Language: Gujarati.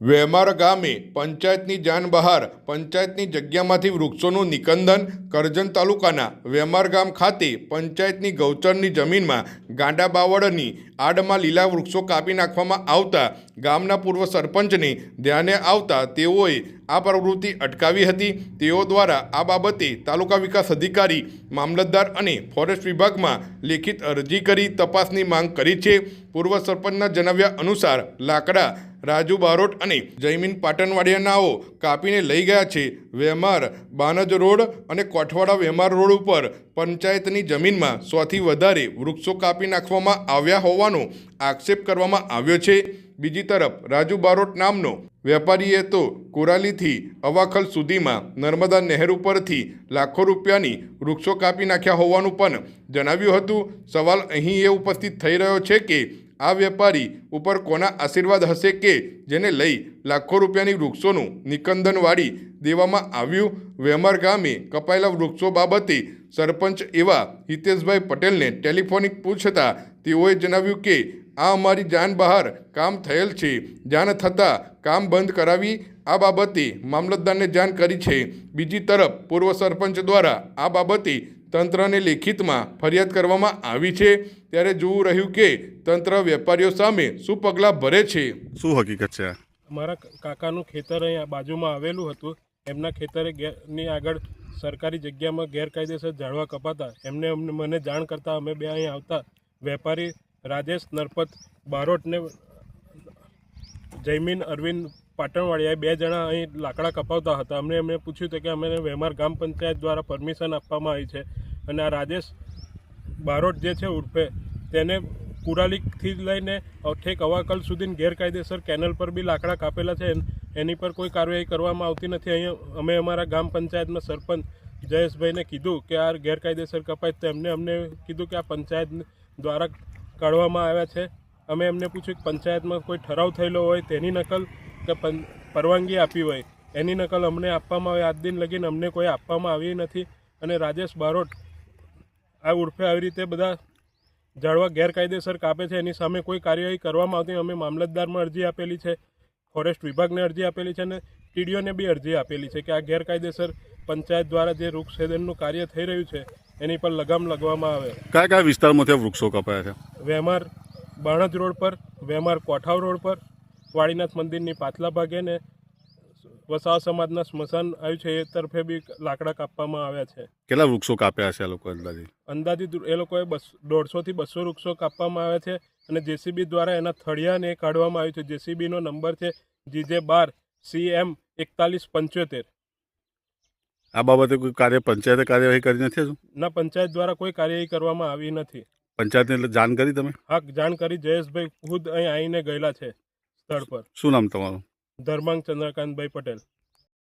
વેમાર ગામે પંચાયતની જાન બહાર પંચાયતની જગ્યામાંથી વૃક્ષોનું નિકંદન કરજણ તાલુકાના વેમાર ગામ ખાતે પંચાયતની ગૌચરની જમીનમાં ગાંડા બાવળની આડમાં લીલા વૃક્ષો કાપી નાખવામાં આવતા ગામના પૂર્વ સરપંચને ધ્યાને આવતા તેઓએ આ પ્રવૃત્તિ અટકાવી હતી. તેઓ દ્વારા આ બાબતે તાલુકા વિકાસ અધિકારી, મામલતદાર અને ફોરેસ્ટ વિભાગમાં લેખિત અરજી કરી તપાસની માંગ કરી છે. પૂર્વ સરપંચના જણાવ્યા અનુસાર લાકડા રાજુ બારોટ અને જયમીન પાટણવાડિયાનાઓ કાપીને લઈ ગયા છે. વેમાર, બાનજ રોડ અને કોઠવાડા વેમાર રોડ ઉપર પંચાયતની જમીનમાં સોથી વધારે વૃક્ષો કાપી નાખવામાં આવ્યા હોવાનો આક્ષેપ કરવામાં આવ્યો છે. બીજી તરફ, રાજુ બારોટ નામનો વેપારીએ તો કોરાલીથી અવાખલ સુધીમાં નર્મદા નહેર ઉપરથી લાખો રૂપિયાની વૃક્ષો કાપી નાખ્યા હોવાનું પણ જણાવ્યું હતું. સવાલ અહીં એ ઉપસ્થિત થઈ રહ્યો છે કે આ વેપારી ઉપર કોના આશીર્વાદ હશે કે જેને લઈ લાખો રૂપિયાની વૃક્ષોનું નિકંદન વાળી દેવામાં આવ્યું? વેમર ગામે કપાયેલા વૃક્ષો બાબતે સરપંચ એવા હિતેશભાઈ પટેલને ટેલિફોનિક પૂછતા તેઓએ જણાવ્યું કે, આ અમારી જાન બહાર કામ થયેલ છે. જાણ થતાં કામ બંધ કરાવી. આ બાબતે મામલતદારને જાણ કરી છે. બીજી તરફ, પૂર્વ સરપંચ દ્વારા આ બાબતે તંત્રને લેખિતમાં ફરિયાદ કરવામાં આવી છે. ત્યારે જોવું રહ્યું કે તંત્ર વેપારીઓ સામે શું પગલાં ભરે છે. શું હકીકત છે? મારા કાકાનું ખેતર અહીંયા બાજુમાં આવેલું હતું. એમના ખેતરે ની આગળ સરકારી જગ્યામાં ગેરકાયદેસર ઝાડવા કપાતા. એમને અમને મને જાણ કરતાં અમે બે અહીં આવતા. વેપારી રાજેશ નરપત બારોટને જયમીન અરવિંદ પાટણવાડિયા બે જણા અહીં લાકડા કપાવતા હતા. અમને એમણે પૂછ્યું હતું કે અમને વેમાર ગ્રામ પંચાયત દ્વારા પરમિશન આપવામાં આવી છે. અને આ રાજેશ બારોટ જે છે ઉર્ફે, તેને કુરાલીથી લઈને ઠેક અવાકલ સુધી ગેરકાયદેસર કેનલ પર બી લાકડા કાપેલા છે. એની પર કોઈ કાર્યવાહી કરવામાં આવતી નથી. અહીંયા અમે અમારા ગ્રામ પંચાયતના સરપંચ જયેશભાઈને કીધું કે આ ગેરકાયદેસર કપાય તેમને અમને કીધું કે આ પંચાયત દ્વારા કાઢવામાં આવ્યા છે. અમે એમને પૂછ્યું કે પંચાયતમાં કોઈ ઠરાવ થયેલો હોય તેની નકલ કે પરવાનગી આપી હોય એની નકલ અમને આપવામાં આવે. આજ દિન લગીને અમને કોઈ આપવામાં આવી નથી. અને રાજેશ બારોટ આ ઉર્ફે આવી રીતે બધા ઝાડવા ગેરકાયદેસર કાપે છે. એની સામે કોઈ કાર્યવાહી કરવામાં આવતી. અમે મામલતદારમાં અરજી આપેલી છે ફોરેસ્ટ વિભાગને અરજી આપેલી છે અને ટીડીઓને બી અરજી આપેલી છે કે આ ગેરકાયદેસર પંચાયત દ્વારા જે વૃક્ષછેદનનું કાર્ય થઈ રહ્યું છે એની પર લગામ લગાવવામાં આવે. કયા કયા વિસ્તારમાંથી વૃક્ષો કપાયા છે? વેમાર બાણજ રોડ પર વેમાર કોઠાવ રોડ પર વાળીનાથ મંદિરની પાછલા ભાગે ને વસાવા સમાજના સ્મશાન આવ્યું છે એ તરફે બી લાકડા કાપવામાં આવ્યા છે. કેટલા વૃક્ષો કાપ્યા છે આ લોકો અંદાજે? અંદાજિત એ લોકોએ બસ દોઢસોથી બસો વૃક્ષો કાપવામાં આવ્યા છે અને જેસીબી દ્વારા એના થળિયાને કાઢવામાં આવ્યું છે. જેસીબીનો નંબર છે જીજે બાર સી એમ એકતાલીસ પંચોતેર. આ બાબતે કોઈ કાર્ય પંચાયતે કાર્યવાહી કરી નથી હજુ? ના પંચાયત દ્વારા કોઈ કાર્યવાહી કરવામાં આવી નથી. પંચાયતને એટલે જાણ કરી તમે? હા જાણ કરી જયેશભાઈ ખુદ અહીં આવીને ગયેલા છે સ્થળ પર. શું નામ તમારું? ધર્માંગ ચંદ્રકાંતભાઈ પટેલ.